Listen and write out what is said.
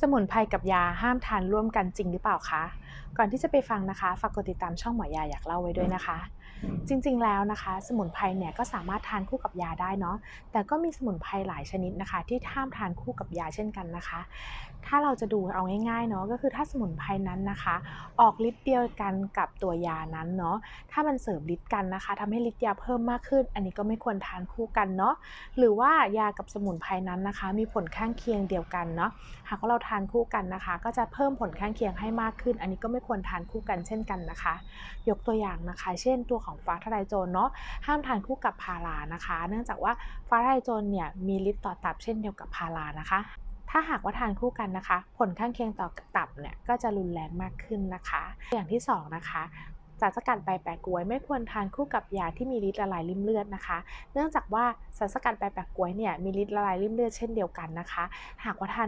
สมุนไพรกับยาห้ามทานร่วมกันจริงหรือเปล่าคะ ก่อนที่จะไปฟังนะคะ ฝากกดติดตามช่องหมอยาอยากเล่าไว้ด้วยนะคะ จริงๆแล้วนะคะ สมุนไพรเนี่ยก็สามารถทานคู่กับยาได้เนาะ แต่ก็มีสมุนไพรหลายชนิดนะคะ ที่ห้ามทานคู่กับยาเช่นกันนะคะ ถ้าเราจะดูเอาง่ายๆเนาะก็คือถ้าสมุนไพรนั้นนะคะ ออกฤทธิ์เดียวกันกับตัวยานั้นเนาะ ถ้ามันเสริมฤทธิ์กันนะคะทำให้ฤทธิ์ยาเพิ่มมากขึ้น อันนี้ก็ไม่ควรทานคู่กันเนาะ หรือว่ายากับสมุนไพรนั้นนะคะ มีผลข้างเคียงเดียวกันเนาะ หากว่าเราทานคู่กันนะคะ ก็จะเพิ่มผลข้างเคียงให้มากขึ้น อันนี้ก็ไม่ควรทานคู่กันเช่นกันนะคะ ยกตัวอย่างนะคะ เช่นตัวของฟ้าทลายโจรเนาะห้ามทานคู่กับพารานะคะ เนื่องจากว่าฟ้าทลายโจรเนี่ยมีฤทธิ์ต่อตับเช่นเดียวกับพารานะคะ ถ้าหากว่าทานคู่กันนะคะ ผลข้างเคียงต่อตับเนี่ยก็จะรุนแรงมากขึ้นนะคะ อย่างที่สองนะคะสารสกัดใบแปะกล้วยไม่ควรทานคู่กับยาที่มีฤทธิ์ละลายริ่มเลือดนะคะ เนื่องจากว่าสารสกัดใบแปะกล้วยเนี่ยมีฤทธิ์ละลายริ่มเลือดเช่นเดียวกันนะคะ หากว่าทาน